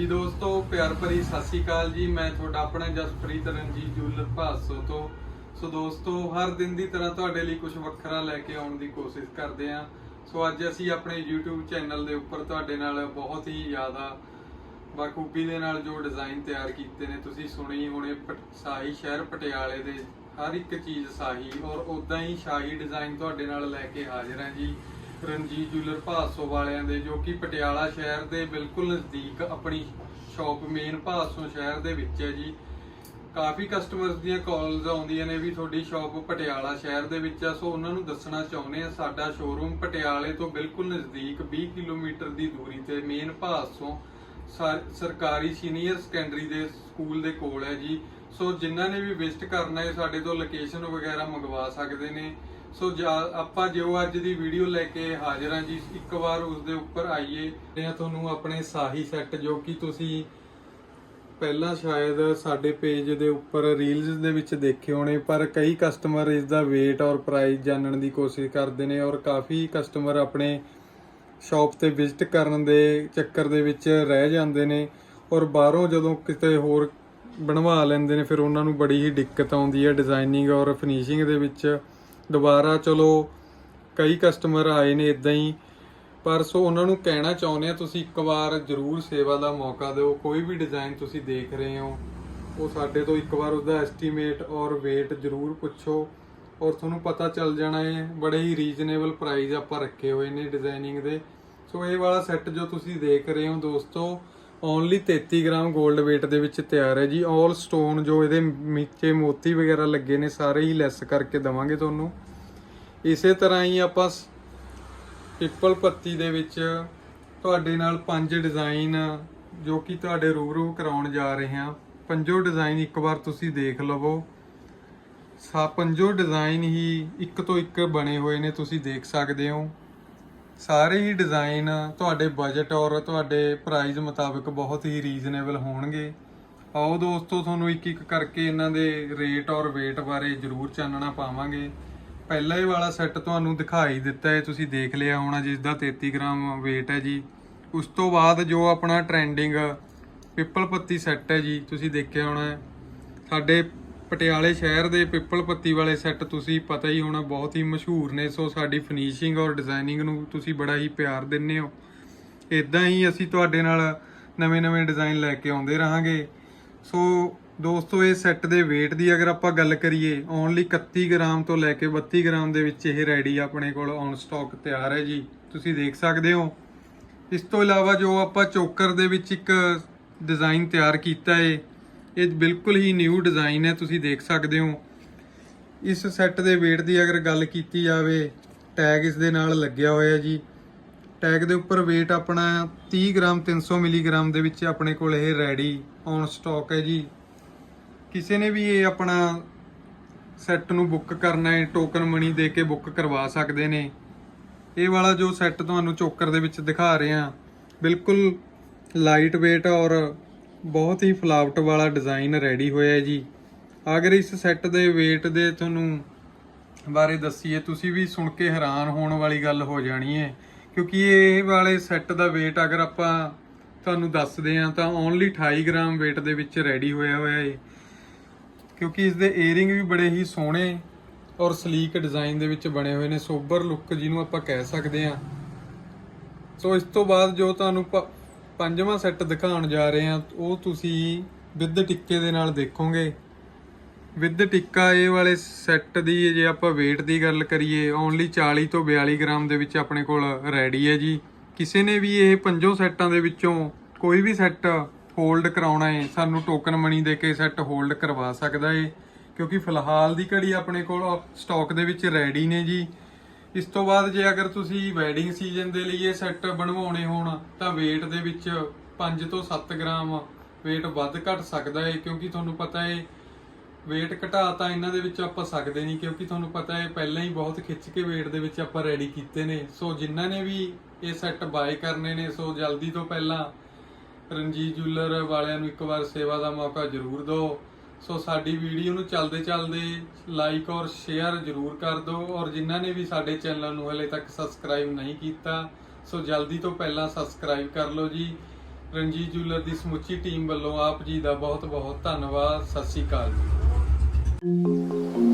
ਜੀ ਦੋਸਤੋ, ਪਿਆਰ ਭਰੀ ਸਤਿ ਸ਼੍ਰੀ ਅਕਾਲ ਜੀ। ਮੈਂ ਤੁਹਾਡਾ ਆਪਣਾ ਜਸਪ੍ਰੀਤ ਰਣਜੀਤ ਜੁਲਰ ਭਾਸੋ ਤੋਂ। ਸੋ ਦੋਸਤੋ, ਹਰ ਦਿਨ ਦੀ ਤਰ੍ਹਾਂ ਤੁਹਾਡੇ ਲਈ ਕੁਝ ਵੱਖਰਾ ਲੈ ਕੇ ਆਉਣ ਦੀ ਕੋਸ਼ਿਸ਼ ਕਰਦੇ ਹਾਂ। ਸੋ ਅੱਜ ਅਸੀਂ ਆਪਣੇ YouTube ਚੈਨਲ ਦੇ ਉੱਪਰ ਤੁਹਾਡੇ ਨਾਲ ਬਹੁਤ ਹੀ ਜ਼ਿਆਦਾ ਬਾਖੂਬੀ ਦੇ ਨਾਲ ਜੋ ਡਿਜ਼ਾਈਨ ਤਿਆਰ ਕੀਤੇ ਨੇ, ਤੁਸੀਂ ਸੁਣੇ ਹੋਣੇ, ਪਟ- ਸਾਹੀ ਸ਼ਹਿਰ ਪਟਿਆਲੇ ਦੇ ਹਰ ਇੱਕ ਚੀਜ਼ ਸਾਹੀ ਔਰ ਉਦਾਂ ਹੀ ਸ਼ਾਹੀ ਡਿਜ਼ਾਈਨ ਤੁਹਾਡੇ ਨਾਲ ਲੈ ਕੇ ਹਾਜ਼ਰ ਹਾਂ ਜੀ। ਰਣਜੀਤ ਜੁਲਰ ਭਾਸੋ ਵਾਲਿਆਂ ਦੇ, ਜੋ ਕਿ ਪਟਿਆਲਾ ਸ਼ਹਿਰ ਦੇ ਬਿਲਕੁਲ ਨਜ਼ਦੀਕ ਆਪਣੀ ਸ਼ਾਪ ਮੇਨ ਭਾਸੋ ਸ਼ਹਿਰ ਦੇ ਵਿੱਚ ਹੈ ਜੀ। ਕਾਫੀ ਕਸਟਮਰਸ ਦੀਆਂ ਕਾਲਸ ਆਉਂਦੀਆਂ ਨੇ ਵੀ ਤੁਹਾਡੀ ਸ਼ਾਪ ਪਟਿਆਲਾ ਸ਼ਹਿਰ ਦੇ ਵਿੱਚ ਆ। ਸੋ ਉਹਨਾਂ ਨੂੰ ਦੱਸਣਾ ਚਾਹੁੰਦੇ ਆ ਸਾਡਾ ਸ਼ੋਰੂਮ ਪਟਿਆਲੇ ਤੋਂ ਬਿਲਕੁਲ ਨਜ਼ਦੀਕ 20 ਕਿਲੋਮੀਟਰ ਦੀ ਦੂਰੀ ਤੇ ਮੇਨ ਭਾਸੋਂ ਸਰਕਾਰੀ ਸੀਨੀਅਰ ਸੈਕੰਡਰੀ ਦੇ ਸਕੂਲ ਦੇ ਕੋਲ ਹੈ ਜੀ। ਸੋ ਜਿਨ੍ਹਾਂ ਨੇ ਵੀ ਵਿਜ਼ਿਟ ਕਰਨਾ ਹੈ, ਸਾਡੇ ਤੋਂ ਲੋਕੇਸ਼ਨ ਵਗੈਰਾ ਮੰਗਵਾ ਸਕਦੇ ਨੇ। ਸੋ ਜਾ- ਆਪਾਂ ਜੋ ਅੱਜ ਦੀ ਵੀਡੀਓ ਲੈ ਕੇ ਹਾਜ਼ਰ ਹਾਂ ਜੀ, ਇੱਕ ਵਾਰ ਉਸ ਦੇ ਉੱਪਰ ਆਈਏ। ਤੇ ਤੁਹਾਨੂੰ ਆਪਣੇ ਸਾਹੀ ਸੈੱਟ ਜੋ ਕਿ ਤੁਸੀਂ ਪਹਿਲਾਂ ਸ਼ਾਇਦ ਸਾਡੇ ਪੇਜ ਦੇ ਉੱਪਰ ਰੀਲਸ ਦੇ ਵਿੱਚ ਦੇਖੇ ਹੋਣੇ, ਪਰ ਕਈ ਕਸਟਮਰ ਇਸ ਦਾ weight ਔਰ ਪ੍ਰਾਈਸ ਜਾਣਨ ਦੀ ਕੋਸ਼ਿਸ਼ ਕਰਦੇ ਨੇ ਔਰ ਕਾਫੀ ਕਸਟਮਰ ਆਪਣੇ ਸ਼ਾਪ ਤੇ ਵਿਜ਼ਿਟ ਕਰਨ ਦੇ ਚੱਕਰ ਦੇ ਵਿੱਚ ਰਹਿ ਜਾਂਦੇ ਨੇ ਔਰ ਬਾਹਰੋਂ ਜਦੋਂ ਕਿਤੇ ਹੋਰ ਬਣਵਾ ਲੈਂਦੇ ਨੇ, ਫਿਰ ਉਹਨਾਂ ਨੂੰ ਬੜੀ ਹੀ ਦਿੱਕਤ ਆਉਂਦੀ ਹੈ ਡਿਜ਼ਾਈਨਿੰਗ ਔਰ ਫਿਨਿਸ਼ਿੰਗ ਦੇ ਵਿੱਚ। ਦੁਬਾਰਾ ਚਲੋ, ਕਈ ਕਸਟਮਰ ਆਏ ਨੇ ਇਦਾਂ ਹੀ, ਪਰ ਸੋ ਉਹਨਾਂ ਨੂੰ ਕਹਿਣਾ ਚਾਹੁੰਦੇ ਆ, ਤੁਸੀਂ ਇੱਕ ਵਾਰ ਜ਼ਰੂਰ ਸੇਵਾ ਦਾ ਮੌਕਾ ਦਿਓ, ਕੋਈ ਵੀ ਡਿਜ਼ਾਈਨ ਤੁਸੀਂ ਦੇਖ ਰਹੇ ਹੋ, ਉਹ ਸਾਡੇ ਤੋਂ ਇੱਕ ਵਾਰ ਉਹਦਾ ਐਸਟੀਮੇਟ ਔਰ weight ਜ਼ਰੂਰ ਪੁੱਛੋ, ਔਰ ਤੁਹਾਨੂੰ ਪਤਾ ਚੱਲ ਜਾਣਾ ਹੈ ਬੜੇ ਹੀ ਰੀਜ਼ਨੇਬਲ ਪ੍ਰਾਈਸ ਆਪਾਂ ਰੱਖੇ ਹੋਏ ਨੇ ਡਿਜ਼ਾਈਨਿੰਗ ਦੇ, ਸੋ ਇਹ ਵਾਲਾ ਸੈੱਟ ਜੋ ਤੁਸੀਂ ਦੇਖ ਰਹੇ ਹੋ ਦੋਸਤੋ ਓਨਲੀ 33 ਗ੍ਰਾਮ 골ਡ weight ਦੇ ਵਿੱਚ ਤਿਆਰ ਹੈ ਜੀ। ਆਲ ਸਟੋਨ ਜੋ ਇਹਦੇ ਨੀਚੇ ਮੋਤੀ ਵਗੈਰਾ ਲੱਗੇ ਨੇ, ਸਾਰੇ ਹੀ ਲੈਸ ਕਰਕੇ ਦਵਾਂਗੇ ਤੁਹਾਨੂੰ। ਇਸੇ ਤਰ੍ਹਾਂ ਹੀ ਆਪਾਂ ਸ- ਪਿੱਪਲ ਪੱਤੀ ਦੇ ਵਿੱਚ ਤੁਹਾਡੇ ਨਾਲ ਪੰਜ ਡਿਜ਼ਾਈਨ ਜੋ ਕਿ ਤੁਹਾਡੇ ਰੂਬਰੂ ਕਰਾਉਣ ਜਾ ਰਹੇ ਹਾਂ। ਪੰਜੋ ਡਿਜ਼ਾਈਨ ਇੱਕ ਵਾਰ ਤੁਸੀਂ ਦੇਖ ਲਵੋ। ਸਾ ਪੰਜੋ ਡਿਜ਼ਾਈਨ ਹੀ ਇੱਕ ਤੋਂ ਇੱਕ ਬਣੇ ਹੋਏ ਨੇ, ਤੁਸੀਂ ਦੇਖ ਸਕਦੇ ਹੋ। ਸਾਰੇ ਹੀ ਡਿਜ਼ਾਈਨ ਤੁਹਾਡੇ ਬਜਟ ਔਰ ਤੁਹਾਡੇ ਪ੍ਰਾਈਸ ਮੁਤਾਬਕ ਬਹੁਤ ਹੀ ਰੀਜ਼ਨੇਬਲ ਹੋਣਗੇ। ਆਓ ਦੋਸਤੋ, ਤੁਹਾਨੂੰ ਇੱਕ ਇੱਕ ਕਰਕੇ ਇਹਨਾਂ ਦੇ ਰੇਟ ਔਰ weight ਬਾਰੇ ਜ਼ਰੂਰ ਚਾਨਣਾ ਪਾਵਾਂਗੇ। ਪਹਿਲਾ ਹੀ ਵਾਲਾ ਸੈੱਟ ਤੁਹਾਨੂੰ ਦਿਖਾਈ ਦਿੱਤਾ ਹੈ, ਤੁਸੀਂ ਦੇਖ ਲਿਆ ਹੋਣਾ ਜਿਸ ਦਾ 33 ਗ੍ਰਾਮ weight ਹੈ ਜੀ। ਉਸ ਤੋਂ ਬਾਅਦ ਜੋ ਆਪਣਾ ਟ੍ਰੈਂਡਿੰਗ ਪਿੱਪਲ ਪੱਤੀ ਸੈੱਟ ਹੈ ਜੀ, ਤੁਸੀਂ ਦੇਖਿਆ ਹੋਣਾ ਸਾਡੇ ਪਟਿਆਲੇ ਸ਼ਹਿਰ ਦੇ ਪਿੱਪਲ ਪੱਤੀ ਵਾਲੇ ਸੈੱਟ ਤੁਸੀਂ ਪਤਾ ਹੀ ਹੋਣਾ ਬਹੁਤ ਹੀ ਮਸ਼ਹੂਰ ਨੇ, ਸੋ ਸਾਡੀ ਫਿਨਿਸ਼ਿੰਗ ਔਰ ਡਿਜ਼ਾਈਨਿੰਗ ਨੂੰ ਤੁਸੀਂ ਬੜਾ ਹੀ ਪਿਆਰ ਦਿੰਦੇ ਹੋ। ਇਦਾਂ ਹੀ ਅਸੀਂ ਤੁਹਾਡੇ ਨਾਲ ਨਵੇਂ-ਨਵੇਂ ਡਿਜ਼ਾਈਨ ਲੈ ਕੇ ਆਉਂਦੇ ਰਹਾਂਗੇ। ਸੋ ਦੋਸਤੋ, ਇਹ ਸੈੱਟ ਦੇ weight ਦੀ ਅਗਰ ਆਪਾਂ ਗੱਲ ਕਰੀਏ ਓਨਲੀ 31 ਗ੍ਰਾਮ ਤੋਂ ਲੈ ਕੇ 32 ਗ੍ਰਾਮ ਦੇ ਵਿੱਚ ਇਹ ਰੈਡੀ ਆਪਣੇ ਕੋਲ ਔਨ ਸਟਾਕ ਤਿਆਰ ਹੈ ਜੀ। ਤੁਸੀਂ ਦੇਖ ਸਕਦੇ ਹੋ। ਇਸ ਤੋਂ ਇਲਾਵਾ ਜੋ ਆਪਾਂ ਚੋਕਰ ਦੇ ਵਿੱਚ ਇੱਕ ਡਿਜ਼ਾਈਨ ਤਿਆਰ ਕੀਤਾ ਹੈ ਇਹ ਬਿਲਕੁਲ ਹੀ ਨਿਊ ਡਿਜ਼ਾਈਨ ਹੈ, ਤੁਸੀਂ ਦੇਖ ਸਕਦੇ ਹੋ। ਇਸ ਸੈੱਟ ਦੇ weight ਦੀ ਅਗਰ ਗੱਲ ਕੀਤੀ ਜਾਵੇ ਟੈਗ ਇਸ ਦੇ ਨਾਲ ਲੱਗਿਆ ਹੋਇਆ ਜੀ। ਟੈਗ ਦੇ ਉੱਪਰ weight ਆਪਣਾ 30 ਗ੍ਰਾਮ 300 ਮਿਲੀਗ੍ਰਾਮ ਦੇ ਵਿੱਚ ਆਪਣੇ ਕੋਲ ਇਹ ਰੈਡੀ ਔਨ ਸਟਾਕ ਹੈ ਜੀ। ਕਿਸੇ ਨੇ ਵੀ ਇਹ ਆਪਣਾ ਸੈੱਟ ਨੂੰ ਬੁੱਕ ਕਰਨਾ ਹੈ ਟੋਕਨ ਮਨੀ ਦੇ ਕੇ ਬੁੱਕ ਕਰਵਾ ਸਕਦੇ ਨੇ। ਇਹ ਵਾਲਾ ਜੋ ਸੈੱਟ ਤੁਹਾਨੂੰ ਚੋਕਰ ਦੇ ਵਿੱਚ ਦਿਖਾ ਰਹੇ ਹਾਂ ਬਿਲਕੁਲ ਲਾਈਟ weight ਔਰ ਬਹੁਤ ਹੀ ਫਲਾਵਟ ਵਾਲਾ ਡਿਜ਼ਾਈਨ ਰੈਡੀ ਹੋਇਆ ਹੈ ਜੀ। ਅਗਰ ਇਸ ਸੈੱਟ ਦੇ weight ਦੇ ਤੁਹਾਨੂੰ ਬਾਰੇ ਦੱਸੀਏ। ਤੁਸੀਂ ਵੀ ਸੁਣ ਕੇ ਹੈਰਾਨ ਹੋਣ ਵਾਲੀ ਗੱਲ ਹੋ ਜਾਣੀ ਹੈ, ਕਿਉਂਕਿ ਇਹ ਵਾਲੇ ਸੈੱਟ ਦਾ weight ਅਗਰ ਆਪਾਂ ਤੁਹਾਨੂੰ ਦੱਸਦੇ ਹਾਂ ਤਾਂ ਓਨਲੀ 28 ਗ੍ਰਾਮ weight ਦੇ ਵਿੱਚ ਰੈਡੀ ਹੋਇਆ ਹੋਇਆ ਹੈ। ਕਿਉਂਕਿ ਇਸ ਦੇ ਏਅਰਿੰਗ ਵੀ ਬੜੇ ਹੀ ਸੋਹਣੇ ਔਰ ਸਲੀਕ ਡਿਜ਼ਾਈਨ ਦੇ ਵਿੱਚ ਬਣੇ ਹੋਏ ਨੇ, ਸੋਬਰ ਲੁੱਕ ਜਿਹਨੂੰ ਆਪਾਂ ਕਹਿ ਸਕਦੇ ਹਾਂ। ਸੋ ਇਸ ਤੋਂ ਬਾਅਦ ਜੋ ਤੁਹਾਨੂੰ ਪ- ਪੰਜਵਾਂ ਸੈੱਟ ਦਿਖਾਉਣ ਜਾ ਰਹੇ ਹਾਂ, ਉਹ ਤੁਸੀਂ ਵਿਦ ਟਿੱਕੇ ਦੇ ਨਾਲ ਦੇਖੋਗੇ। ਵਿਦ ਟਿੱਕਾ ਇਹ ਵਾਲੇ ਸੈੱਟ ਦੀ, ਜੇ ਆਪਾਂ weight ਦੀ ਗੱਲ ਕਰੀਏ ਓਨਲੀ 40 ਤੋਂ 42 ਗ੍ਰਾਮ ਦੇ ਵਿੱਚ ਆਪਣੇ ਕੋਲ ਰੈਡੀ ਹੈ ਜੀ। ਕਿਸੇ ਨੇ ਵੀ ਇਹ ਪੰਜੋਂ ਸੈੱਟਾਂ ਦੇ ਵਿੱਚੋਂ ਕੋਈ ਵੀ ਸੈੱਟ ਹੋਲਡ ਕਰਾਉਣਾ ਹੈ, ਸਾਨੂੰ ਟੋਕਨ ਮਨੀ ਦੇ ਕੇ ਸੈੱਟ ਹੋਲਡ ਕਰਵਾ ਸਕਦਾ ਹੈ। ਕਿਉਂਕਿ ਫਿਲਹਾਲ ਦੀ ਘੜੀ ਆਪਣੇ ਕੋਲ ਸਟਾਕ ਦੇ ਵਿੱਚ ਰੈਡੀ ਨੇ ਜੀ। ਇਸ ਤੋਂ ਬਾਅਦ ਜੇ ਅਗਰ ਤੁਸੀਂ ਵੈਡਿੰਗ ਸੀਜ਼ਨ ਦੇ ਲਈ ਇਹ ਸੈੱਟ ਬਣਵਾਉਣੇ ਹੋਣ, ਤਾਂ weight ਦੇ ਵਿੱਚ 5 ਤੋਂ 7 ਗ੍ਰਾਮ weight ਵੱਧ ਘਟ ਸਕਦਾ ਹੈ ਕਿਉਂਕਿ ਤੁਹਾਨੂੰ ਪਤਾ ਹੈ weight ਘਟਾ ਤਾਂ ਇਹਨਾਂ ਦੇ ਵਿੱਚ ਆਪਾਂ ਸਕਦੇ ਨਹੀਂ, ਕਿਉਂਕਿ ਤੁਹਾਨੂੰ ਪਤਾ ਹੈ ਪਹਿਲਾਂ ਹੀ ਬਹੁਤ ਖਿੱਚ ਕੇ weight ਦੇ ਵਿੱਚ ਆਪਾਂ ਰੈਡੀ ਕੀਤੇ ਨੇ। ਸੋ ਜਿਨ੍ਹਾਂ ਨੇ ਵੀ ਇਹ ਸੈੱਟ ਬਾਏ ਕਰਨੇ ਨੇ, ਸੋ ਜਲਦੀ ਤੋਂ ਪਹਿਲਾਂ ਰਣਜੀਤ ਜੁਐਲਰ ਵਾਲਿਆਂ ਨੂੰ ਇੱਕ ਵਾਰ ਸੇਵਾ ਦਾ ਮੌਕਾ ਜ਼ਰੂਰ ਦਿਓ। ਸੋ ਸਾਡੀ ਵੀਡੀਓ ਨੂੰ ਚੱਲਦੇ ਚੱਲਦੇ ਲਾਈਕ ਔਰ ਸ਼ੇਅਰ ਜ਼ਰੂਰ ਕਰ ਦਿਓ ਔਰ ਜਿਨ੍ਹਾਂ ਨੇ ਵੀ ਸਾਡੇ ਚੈਨਲ ਨੂੰ ਹਲੇ ਤੱਕ ਸਬਸਕ੍ਰਾਈਬ ਨਹੀਂ ਕੀਤਾ, ਸੋ ਜਲਦੀ ਤੋਂ ਪਹਿਲਾਂ ਸਬਸਕ੍ਰਾਈਬ ਕਰ ਲਓ ਜੀ। ਰਣਜੀਤ ਜੁਐਲਰ ਦੀ ਸਮੁੱਚੀ ਟੀਮ ਵੱਲੋਂ ਆਪ ਜੀ ਦਾ ਬਹੁਤ ਬਹੁਤ ਧੰਨਵਾਦ। ਸਤਿ ਸ੍ਰੀ ਅਕਾਲ ਜੀ।